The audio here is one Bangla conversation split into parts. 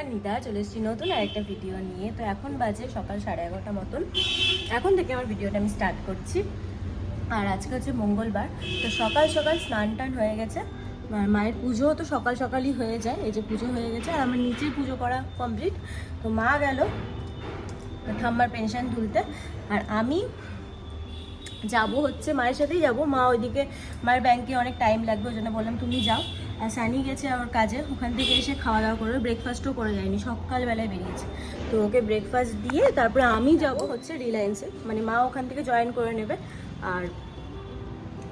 মর্নিং আমি দীপা নিদা চলে এসেছি নতুন আরেকটা ভিডিও নিয়ে। তো এখন বাজে সকাল সাড়ে এগারোটা মতন। এখন থেকে আমার ভিডিওটা আমি স্টার্ট করছি। আর আজকে হচ্ছে মঙ্গলবার। তো সকাল সকাল স্নান টান হয়ে গেছে। মায়ের পুজোও তো সকাল সকালই হয়ে যায়। এই যে পুজো হয়ে গেছে আর আমার নিচে পুজো করা কমপ্লিট তো মা গেল ঠাম্মার পেনশন তুলতে। আর আমি যাব হচ্ছে মায়ের সাথেই যাব। মা ওইদিকে মায়ের ব্যাংকে অনেক টাইম লাগবে, ওই জন্য বললাম, তুমি যাও। সানি গেছে আমার কাজে, ওখান থেকে এসে খাওয়া দাওয়া করবে ব্রেকফাস্টও করে যায়নি, সকালবেলায় বেরিয়েছে। তো ওকে ব্রেকফাস্ট দিয়ে তারপরে আমি যাব হচ্ছে রিলায়েন্সে মানে মা ওখান থেকে জয়েন করে নেবে, আর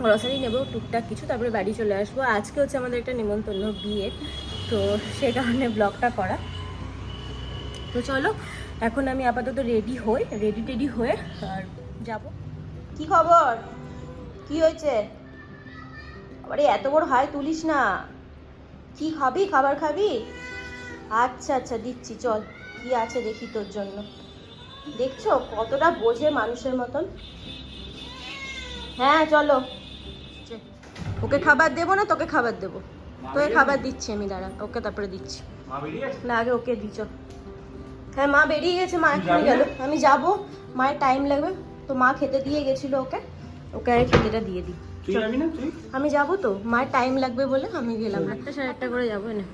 গ্রসারি নেব, টুকটাক কিছু, তারপরে বাড়ি চলে আসব। আজকে হচ্ছে আমাদের একটা নিমন্ত্রণ বিয়ে, তো সে কারণে ব্লগটা করা। তো চলো, এখন আমি আপাতত রেডি হই রেডি টেডি হয়ে, আর যাব। কি খবর? কি হয়েছে? আরে এত বড় হাই তুলিস না। কি খাবি? খাবার খাবি? আচ্ছা আচ্ছা দিচ্ছি চল। কি আছে দেখি তোর জন্য। দেখছ? কতটা বোঝে মানুষের মতন। হ্যাঁ চলো। ওকে খাবার দেবো না? তোকে খাবার দেবো। তোকে খাবার দিচ্ছি আমি দাঁড়া। ওকে তারপরে দিচ্ছি? না আগে ওকে দিচ্ছ হ্যাঁ মা বেরিয়ে গেছে মা এখনই গেল। আমি যাব। মায়ের টাইম লাগবে। তো মা খেতে দিয়ে গেছিল ওকে। ওকে আগে খেতেটা দিয়ে দিই। তুই যাবি না? তুই? আমি যাব তো। মায়ের টাইম লাগবে বলে আমি গেলাম। একটা সাড়ে একটা করে যাব না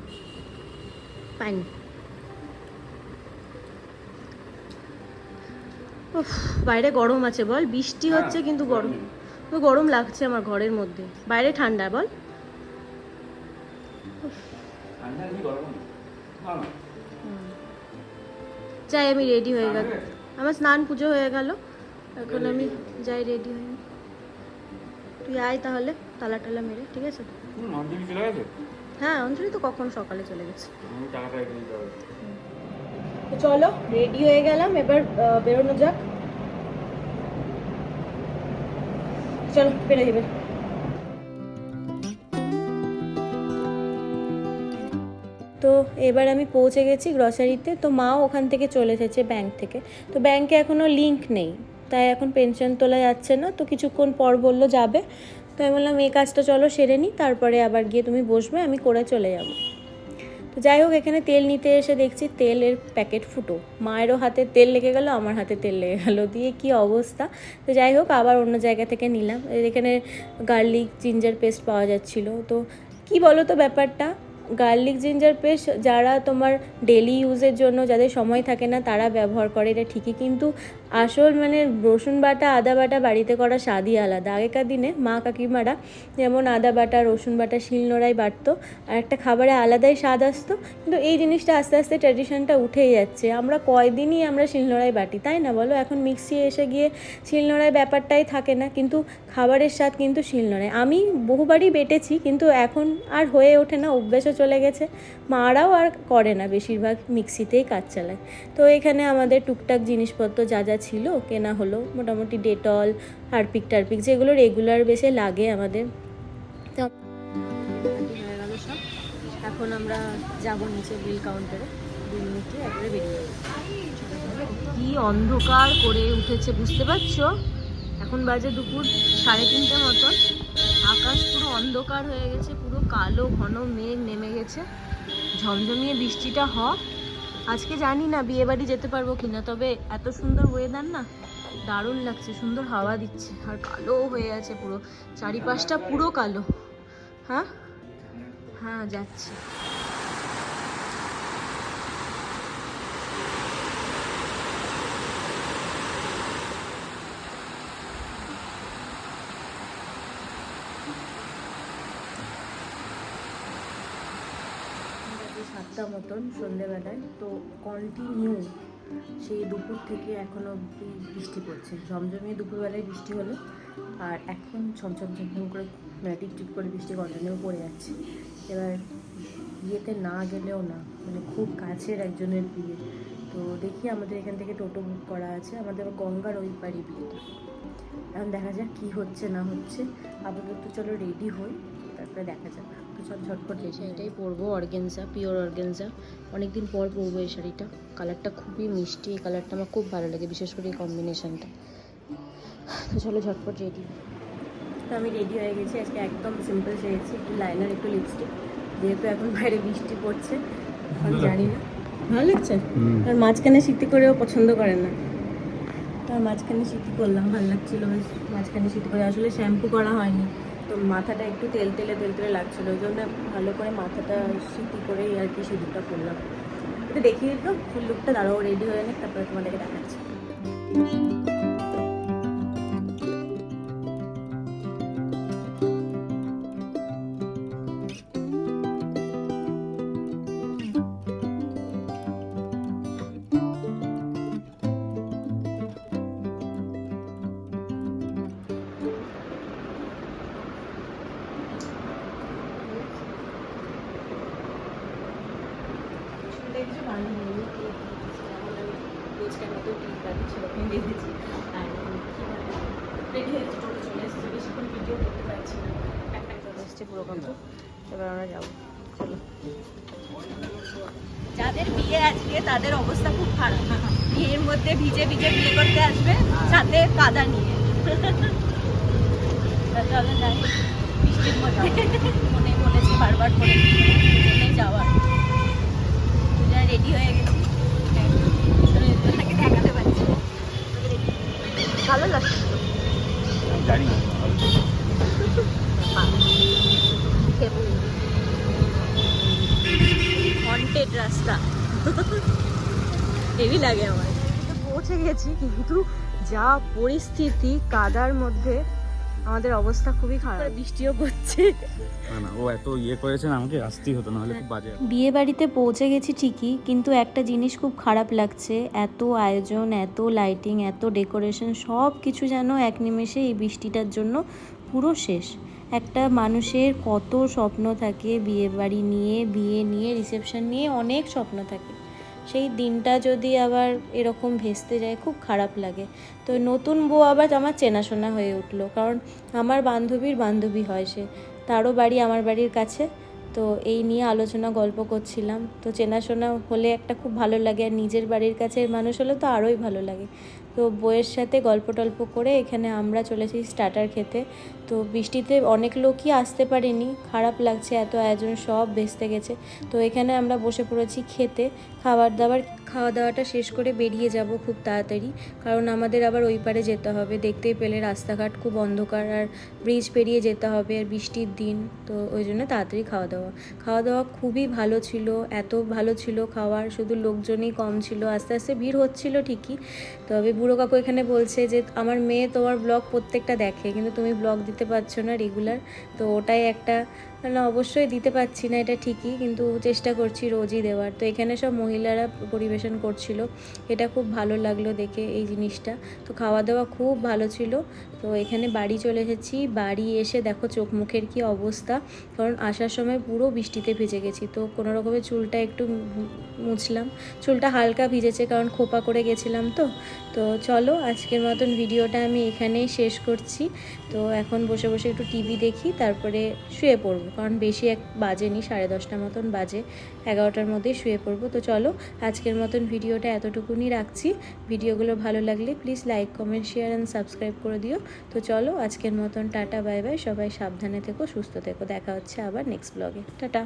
পাইনি বাইরে গরম আছে বল। বৃষ্টি হ্যাঁ, হচ্ছে কিন্তু গরম। তো গরম লাগছে আমার ঘরের মধ্যে। বাইরে ঠান্ডা বল। ঠান্ডা নেই গরম? নেই। না, না। যাই আমি রেডি হয়ে গেল। আমার স্নান পুজো হয়ে গেল। এখন আমি যাই রেডি হয়ে। তুই আয় তাহলে তালা টালা মেরে ঠিক আছে? হ্যাঁ অঞ্জলি তো কখন সকালে চলে গেছে। চলো রেডি হয়ে গেলাম এবার বেরোনো যাক। চলো বেরো যাবে তো এবার আমি পৌঁছে গেছি গ্রসারিতে তো। মাও ওখান থেকে চলে এসেছে ব্যাংক থেকে। তো ব্যাংকে এখনও লিংক নেই। তাই এখন পেনশন তোলা যাচ্ছে না, তো কিছুক্ষণ পর বলল যাবে। তো আমি বললাম, এই কাজটা চলো সেরে নিই তারপরে আবার গিয়ে তুমি বসবে, আমি করে চলে যাব। তো যাই হোক, এখানে তেল নিতে এসে দেখছি তেলের প্যাকেট ফুটো। মায়েরও হাতে তেল লেগে গেল, আমার হাতে তেল লেগে গেল। দিয়ে কি অবস্থা? তো যাই হোক, আবার অন্য জায়গা থেকে নিলাম। এখানে গার্লিক জিঞ্জার পেস্ট পাওয়া যাচ্ছিল। তো কি বলো তো ব্যাপারটা? গার্লিক জিঞ্জার পেস্ট যারা তোমার ডেলি ইউজের জন্য, যাদের সময় থাকে না, তারা ব্যবহার করে, এটা ঠিকই। কিন্তু আসল মানে রসুন বাটা, আদা বাটা বাড়িতে করা স্বাদই আলাদা। আগেকার দিনে মা কাকিমারা যেমন আদা বাটা, রসুন বাটা, শিলনোড়াই বাটতো, আর একটা খাবারে আলাদাই স্বাদ আসতো, কিন্তু এই জিনিসটা আস্তে আস্তে ট্র্যাডিশনটা উঠেই যাচ্ছে। আমরা কয়দিনই আমরা শিলনোড়াই বাটি, তাই না বলো? এখন মিক্সি এসে গিয়ে শিলনোড়াই ব্যাপারটাই থাকে না, কিন্তু খাবারের স্বাদ কিন্তু শিলনোড়াই। আমি বহুবারই বেটেছি, কিন্তু এখন আর হয়ে ওঠে না, অভ্যেসও চলে গেছে। মারাও আর করে না, বেশিরভাগ মিক্সিতেই কাজ চালায়। তো এখানে আমাদের টুকটাক জিনিসপত্র যা যা ছিল, কেনা হলো, মোটামুটি ডেটল, হারপিক টারপিক, যেগুলো রেগুলার বেসে লাগে আমাদের। এখন আমরা যাব নিচে বিল কাউন্টারে বিল নিতে একবারে বেরিয়ে কি অন্ধকার করে উঠেছে, বুঝতে পারছ? এখন বাজে দুপুর সাড়ে তিনটে মতন। আকাশ পুরো অন্ধকার হয়ে গেছে, পুরো কালো, ঘন মেঘ নেমে গেছে। ঝমঝমিয়ে বৃষ্টিটা হ। আজকে জানি না বিয়ে বাড়ি যেতে পারব কিনা, তবে এত সুন্দর ওয়েদার না দারুণ লাগছে, সুন্দর হাওয়া দিচ্ছে, আর কালো হয়ে আছে পুরো, চারিপাশটা পুরো কালো। হ্যাঁ? হ্যাঁ যাচ্ছি বাজে সাতটা মতন সন্ধেবেলায়। তো কন্টিনিউ সেই দুপুর থেকে এখনও অবধি বৃষ্টি পড়ছে। ঝমঝমিয়ে দুপুরবেলায় বৃষ্টি হলো আর এখন ছমছম ছমছম করে মানে টিপ টিপ করে বৃষ্টি কন্টিনিউ পড়ে যাচ্ছে। এবার বিয়েতে না গেলেও না মানে খুব কাছের একজনের বিয়ে। তো দেখি আমাদের এখান থেকে টোটো বুক করা আছে, আমাদের গঙ্গার ওই পাড়ি বিয়েটা। এখন দেখা যাক কি হচ্ছে না হচ্ছে। আপাতত চলো রেডি হই, তারপরে দেখা যাক। চল ঝটপট এই শাড়িটাই পরবো অর্গেনজা পিওর অর্গেনজা অনেকদিন পর পরবো এই শাড়িটা। কালারটা খুবই মিষ্টি এই কালারটা আমার খুব ভালো লাগে বিশেষ করে এই কম্বিনেশানটা তো চলো ঝটপট রেডি তো আমি রেডি হয়ে গেছি আজকে একদম সিম্পল সেরেছি একটু লাইনার একটু লিপস্টিক যেহেতু এখন বাইরে বৃষ্টি পড়ছে আমি জানি না। ভালো লাগছে? আর মাঝখানে সিটি করেও পছন্দ করে না। তার মাঝখানে সিটি করলাম ভালো লাগছিল বেশ। মাঝখানে সিটি করে আসলে শ্যাম্পু করা হয়নি। তো মাথাটা একটু তেল তেলে তেল তেলে লাগছিল, ওই জন্য ভালো করে মাথাটা সিটি করেই আর কি সিঁদুরটা করলাম এটা দেখিয়ে দিত ফুল লুকটা দাঁড়াও রেডি হয়ে নেই তারপরে তোমাদেরকে দেখাচ্ছি। রেডি হয়েছে চলে এসেছে বেশিক্ষণ ভিডিও করতে পারছি না। একটা পুরো কত এবার আমরা যাব। চলো। যাদের বিয়ে আজকে তাদের অবস্থা খুব খারাপ। বিয়ের মধ্যে ভিজে ভিজে বিয়ে করতে আসবে সাথে কাদা নিয়ে। যাই। বৃষ্টির মধ্যে মনে বলেছি বারবার করে মনে যাওয়ার রেডি হয়ে গেছি। দেখাতে পারছি। না। ভালো লাগছে। জানি। হন্টেড রাস্তা। হেভি লাগে আমার। পৌঁছে গেছি কিন্তু যা পরিস্থিতি কাদার মধ্যে আমাদের অবস্থা খুবই খারাপ। বৃষ্টিও পড়ছে। না না ও এত ইয়ে করেছে না আমাকে আসতেই হতো না খুব বাজে বিয়ে বাড়িতে পৌঁছে গেছি ঠিকই কিন্তু একটা জিনিস খুব খারাপ লাগছে এত আয়োজন এত লাইটিং এত ডেকোরেশন সব কিছু যেন এক নিমেষে এই বৃষ্টিটার জন্য পুরো শেষ। একটা মানুষের কত স্বপ্ন থাকে বিয়ে বাড়ি নিয়ে বিয়ে নিয়ে রিসেপশন নিয়ে অনেক স্বপ্ন থাকে। সেই দিনটা যদি আবার এরকম ভেস্তে যায়, খুব খারাপ লাগে। তো নতুন বউ আবার আমার চেনাশোনা হয়ে উঠল, কারণ আমার বান্ধবীর বান্ধবী হয় সে। তারও বাড়ি আমার বাড়ির কাছে। তো এই নিয়ে আলোচনা, গল্প করছিলাম। তো চেনাশোনা হলে একটা খুব ভালো লাগে আর নিজের বাড়ির কাছের মানুষ হলে তো আরোই ভালো লাগে। তো বইয়ের সাথে গল্প টল্প করে এখানে আমরা চলেছি স্টার্টার খেতে। তো বৃষ্টিতে অনেক লোকই আসতে পারেনি, খারাপ লাগছে এত, আয়োজন সব ভেস্তে গেছে। তো এখানে আমরা বসে পড়েছি খেতে। খাবার দাবার খাওয়া দাওয়াটা শেষ করে বেরিয়ে যাব খুব তাড়াতাড়ি। কারণ আমাদের আবার ওই পারে যেতে হবে। দেখতেই পেলে রাস্তাঘাট খুব অন্ধকার আর ব্রিজ পেরিয়ে যেতে হবে আর বৃষ্টির দিন। তো ওই জন্য তাড়াতাড়ি খাওয়া দাওয়া খাওয়া দাওয়া খুবই ভালো ছিল, এত ভালো ছিল খাওয়ার। শুধু লোকজনই কম ছিল। আস্তে আস্তে ভিড় হচ্ছিল ঠিকই। তবে বুড়ো কাকু এখানে বলছে যে, আমার মেয়ে তোমার ব্লগ প্রত্যেকটা দেখে, কিন্তু তুমি ব্লগ দিতে পারছ না রেগুলার তো ওটাই একটা, না, অবশ্যই দিতে পারছি না এটা ঠিকই, কিন্তু চেষ্টা করছি রোজই দেওয়ার। তো এখানে সব মহিলারা পরিবেশন করছিল। এটা খুব ভালো লাগল দেখে এই জিনিসটা। তো খাওয়া দাওয়া খুব ভালো ছিল। তো এখানে বাড়ি চলে এসেছি। বাড়ি এসে দেখো চোখ মুখের কি অবস্থা। কারণ আসার সময় পুরো বৃষ্টিতে ভিজে গেছি। তো কোনো রকমের চুলটা একটু মুছলাম। চুলটা হালকা ভিজেছে কারণ খোপা করে গেছিলাম তো। তো চলো আজকের মতন ভিডিওটা আমি এখানেই শেষ করছি। তো এখন বসে বসে একটু টিভি দেখি, তারপরে শুয়ে পড়ব। কারণ বেশি এক বাজেনি, সাড়ে দশটা মতন বাজে। এগারোটার মধ্যেই শুয়ে পড়ব। তো চলো আজকের মতন ভিডিওটা এতটুকুনি রাখছি। ভিডিওগুলো ভালো লাগলে please like, comment, share and subscribe করে দিও। তো চলো আজকের মতন টাটা, বাই বাই, সবাই সাবধানে থেকো, সুস্থ থেকো, দেখা হচ্ছে আবার নেক্সট ব্লগে টাটা।